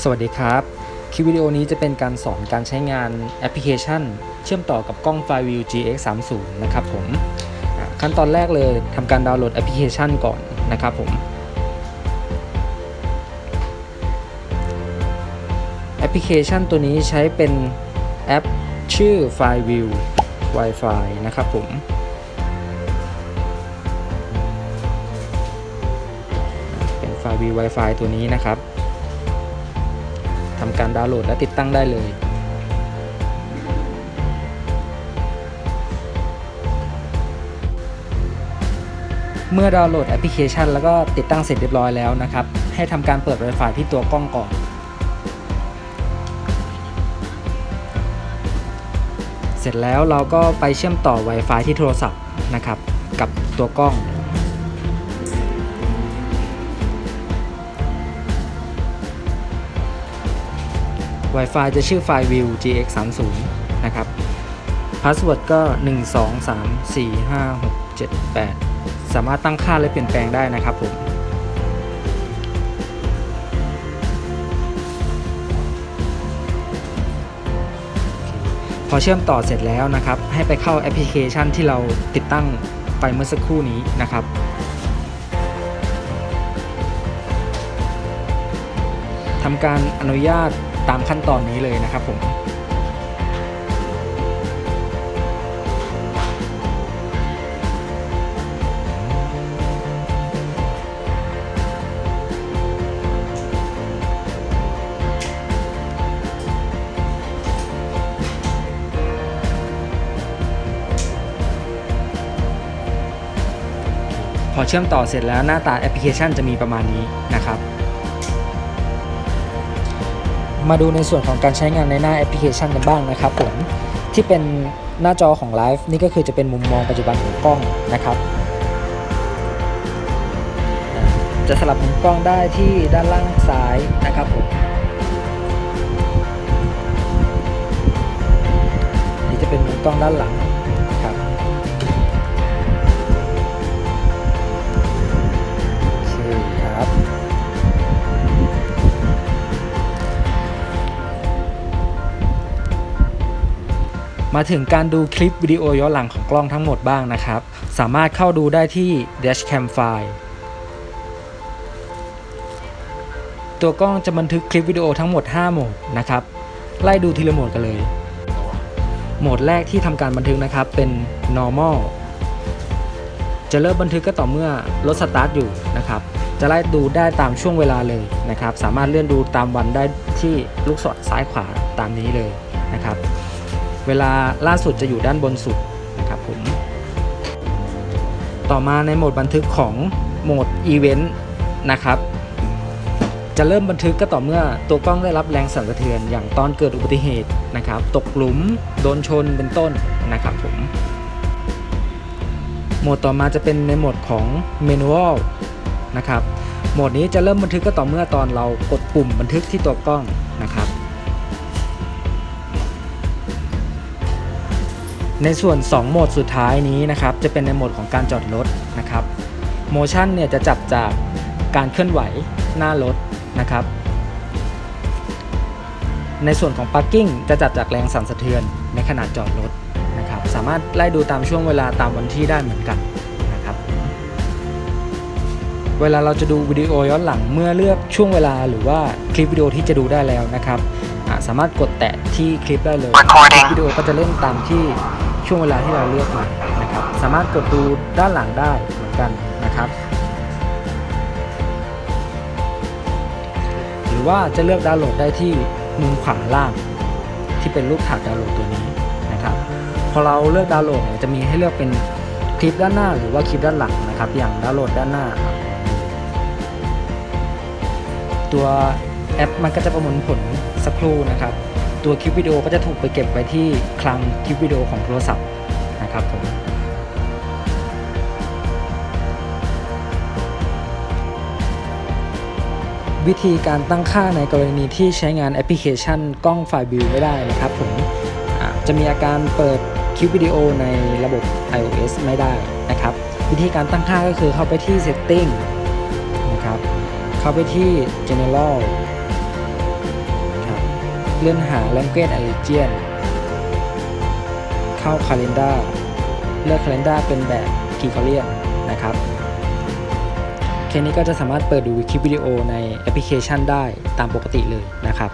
สวัสดีครับ คลิปวิดีโอนี้จะเป็นการสอนการใช้งานแอปพลิเคชัน เชื่อมต่อกับกล้องไฟล์ View GX30 นะครับผมขั้นตอนแรกเลยทำการดาวน์โหลดแอปพลิเคชันก่อนนะครับผมแอปพลิเคชันตัวนี้ใช้เป็นแอปชื่อไฟล์ View Wi-Fi นะครับผมเป็นไฟล์ View Wi-Fi ตัวนี้นะครับ ทำการดาวน์โหลดและติดตั้งได้เลย เมื่อดาวน์โหลดแอปพลิเคชัน แล้วก็ติดตั้งเสร็จเรียบร้อยแล้วนะครับ ให้ทำการเปิด Wi-Fi ที่ตัวกล้องก่อนเสร็จแล้วเราก็ไปเชื่อมต่อ Wi-Fi ที่โทรศัพท์นะครับ กับตัวกล้อง Wi-Fi จะชื่อไฟล์ View GX30 นะครับพาสเวิร์ดก็ 1 2 3 4 5 6 7 8 สามารถตั้งค่าและเปลี่ยนแปลงได้นะครับผมพอเชื่อมต่อเสร็จแล้วนะครับ ให้ไปเข้าแอปพลิเคชันที่เราติดตั้งไปเมื่อสักครู่นี้นะครับทำการอนุญาต ตามขั้นตอนนี้เลยนะครับผมพอเชื่อมต่อเสร็จแล้วหน้าตาแอปพลิเคชันจะมีประมาณนี้นะครับ มาดูในส่วนของการใช้งานในหน้าแอปพลิเคชันกันบ้างนะครับผมที่เป็นหน้าจอของไลฟ์นี่ก็คือจะเป็นมุมมองปัจจุบันของกล้องนะครับ จะสลับมุมกล้องได้ที่ด้านล่างซ้ายนะครับผมนี่จะเป็นมุมกล้องด้านหลัง มาถึงการดูคลิปวิดีโอย้อนหลังของกล้องทั้งหมดบ้างนะครับ สามารถเข้าดูได้ที่ Dashcam File ตัวกล้องจะบันทึกคลิปวิดีโอทั้งหมด 5 โหมดนะครับ ไล่ดูทีละโหมดกันเลย โหมดแรกที่ทำการบันทึกนะครับเป็น normal จะเริ่มบันทึกก็ต่อเมื่อรถสตาร์ทอยู่นะครับ จะไล่ดูได้ตามช่วงเวลาเลยนะครับ สามารถเลื่อนดูตามวันได้ที่ลูกศรซ้ายขวาตามนี้เลยนะครับ เวลาล่าสุดจะอยู่ด้านบนสุดนะครับผม ต่อมาในโหมดบันทึกของโหมดอีเวนต์นะครับ จะเริ่มบันทึกก็ต่อเมื่อตัวกล้องได้รับแรงสั่นสะเทือนอย่างตอนเกิดอุบัติเหตุนะครับ ตกหลุม โดนชนเป็นต้นนะครับผม โหมดต่อมาจะเป็นในโหมดของ Manual นะครับ โหมดนี้จะเริ่มบันทึกก็ต่อเมื่อตอนเรากดปุ่มบันทึกที่ตัวกล้องนะครับ ในส่วน 2 โหมดสุดท้ายนี้นะครับจะเป็นในโหมดของการจอดรถนะครับ motion เนี่ยจะจับจากการเคลื่อนไหวหน้ารถนะครับในส่วนของ parking จะจับจากแรงสั่นสะเทือนในขณะจอดรถนะครับสามารถไล่ดูตามช่วงเวลาตามวันที่ได้เหมือนกันนะครับเวลาเราจะดูวิดีโอย้อนหลังเมื่อเลือกช่วงเวลาหรือว่าคลิปวิดีโอที่จะดูได้แล้วนะครับอ่าสามารถกดแตะที่คลิปได้เลย Recording วิดีโอก็จะเล่นตามที่ ช่วงเวลาที่เราเลือกมานะครับสามารถกดดูด้านหลังได้เหมือนกันนะครับ หรือว่าจะเลือกดาวน์โหลดได้ที่มุมขวาล่างที่เป็นรูปถาดดาวน์โหลดตัวนี้นะครับพอเราเลือกดาวน์โหลดเนี่ยจะมีให้เลือกเป็นคลิปด้านหน้าหรือว่าคลิปด้านหลังนะครับ อย่างดาวน์โหลดด้านหน้า ตัวแอปมันก็จะประมวลผลสักครู่นะครับ ตัวคลิปวิดีโอก็จะถูกไปเก็บไว้ที่คลังคลิปวิดีโอของโทรศัพท์นะครับผมวิธีการตั้งค่าในกรณีที่ใช้งานแอปพลิเคชันกล้องไฟล์วิวไม่ได้นะครับผมจะมีอาการเปิดคลิปวิดีโอในระบบ iOS ไม่ได้นะครับ วิธีการตั้งค่าก็คือเข้าไปที่ setting นะครับ เข้าไปที่ general เลื่อนหา Language Allegian เข้า Calendar เลือก Calendar เป็นแบบ Gregorian นะครับแค่นี้ก็จะสามารถเปิดดูคลิปวิดีโอในแอปพลิเคชันได้ตามปกติเลยนะครับ